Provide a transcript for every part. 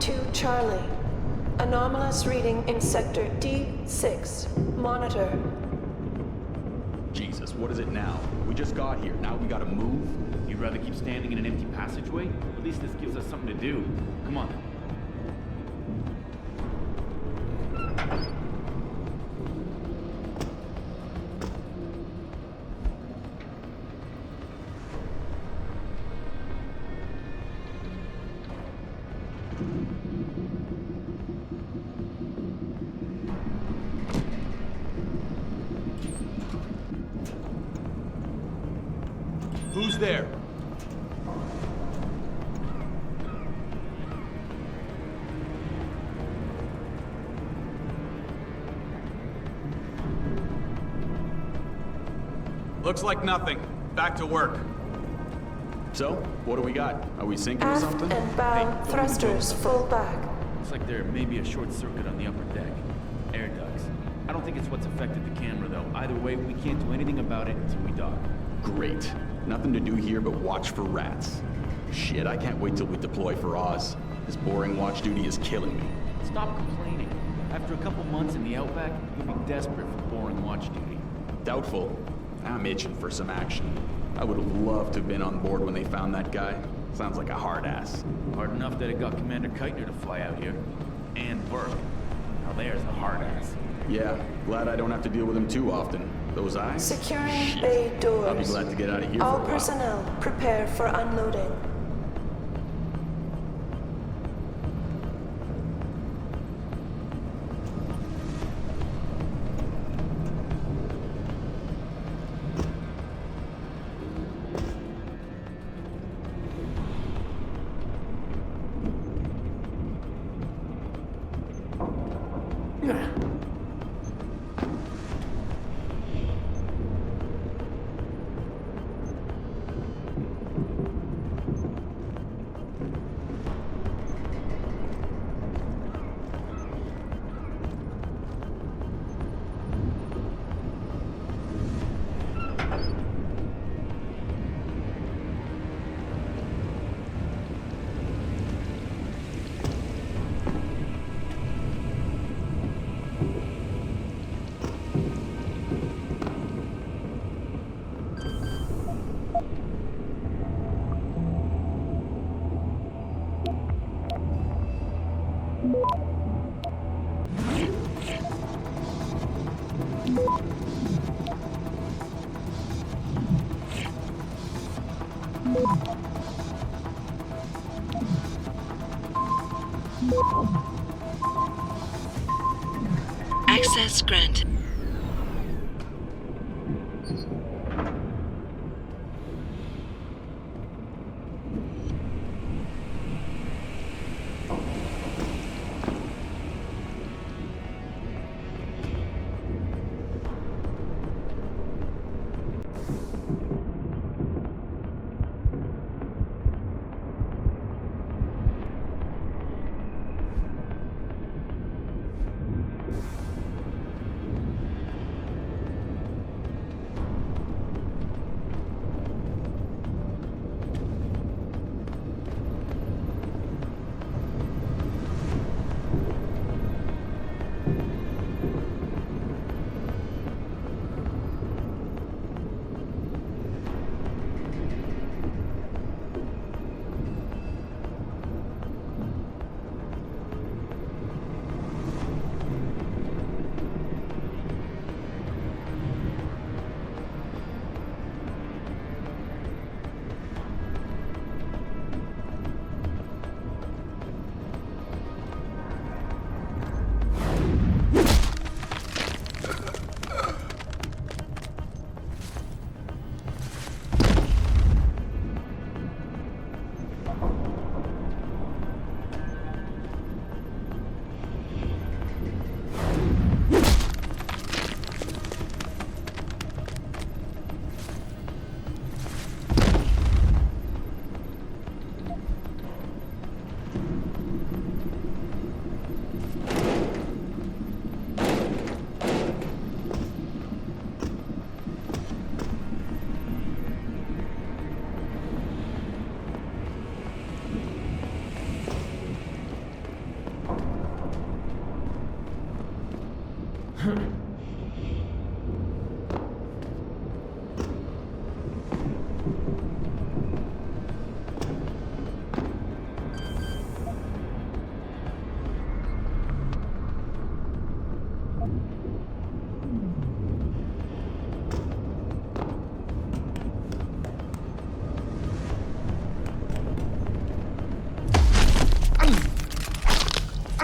to Charlie. Anomalous reading in sector D6. Monitor. Jesus, what is it now? We just got here. Now we gotta move? You'd rather keep standing in an empty passageway? At least this gives us something to do. Come on. Who's there? Looks like nothing. Back to work. So, what do we got? Are we sinking or something? and bow don't thrusters full back. Looks like there may be a short circuit on the upper deck. Air ducts. I don't think it's what's affected the camera, though. Either way, we can't do anything about it until we dock. Great. Nothing to do here but watch for rats. Shit, I can't wait till we deploy for Oz. This boring watch duty is killing me. Stop complaining. After a couple months in the outback, you'll be desperate for boring watch duty. Doubtful. I'm itching for some action. I would have loved to have been on board when they found that guy. Sounds like a hard ass. Hard enough that it got Commander Keitner to fly out here. And Burke. Now there's a hard ass. Yeah, glad I don't have to deal with him too often. Those eyes? Securing Shit. bay doors. I'll be glad to get out of here All for a while. personnel prepare for unloading. Access granted.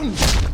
Adjusting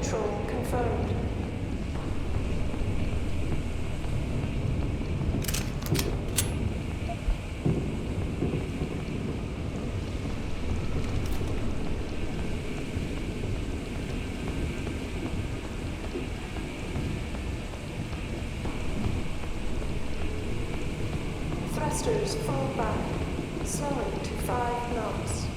control confirmed. Thrusters fall back, slowing to 5 knots.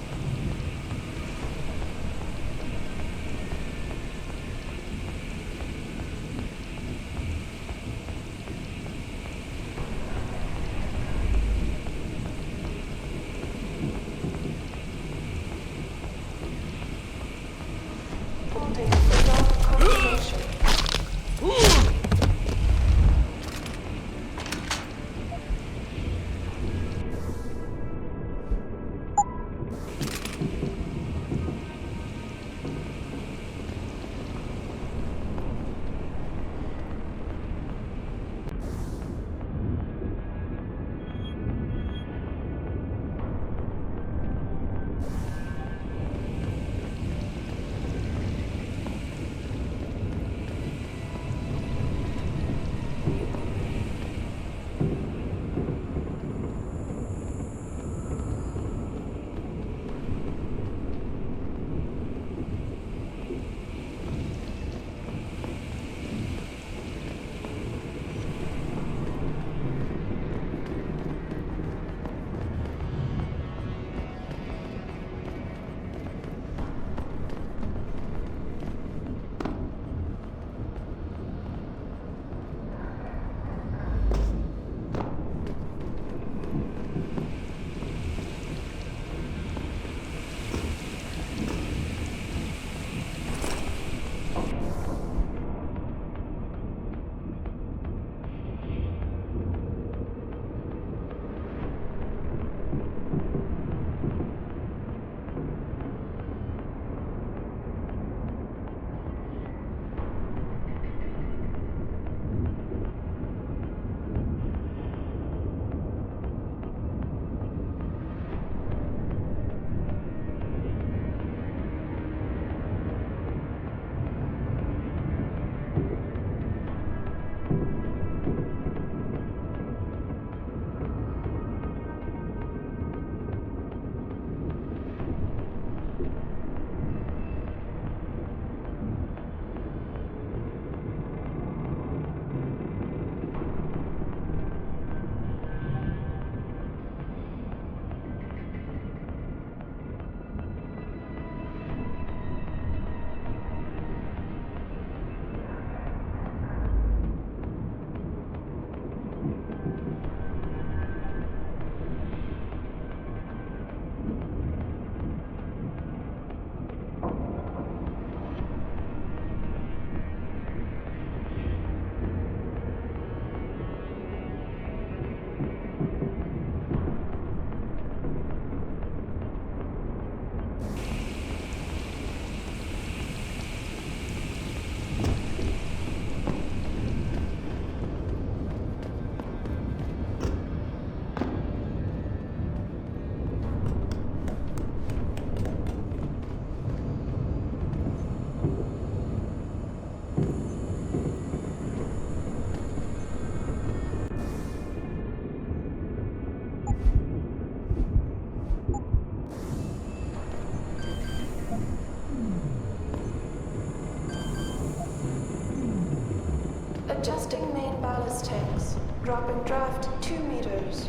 Adjusting main ballast tanks. Dropping draft 2 meters.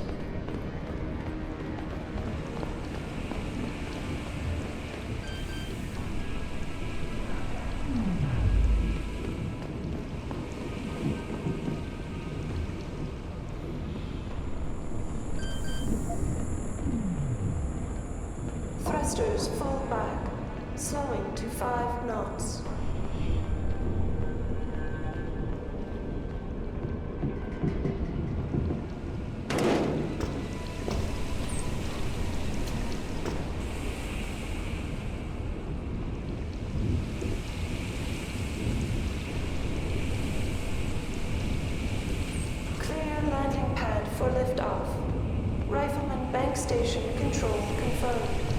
Thrusters fall back, slowing to 5 knots. For liftoff. Rifleman bank station control confirmed.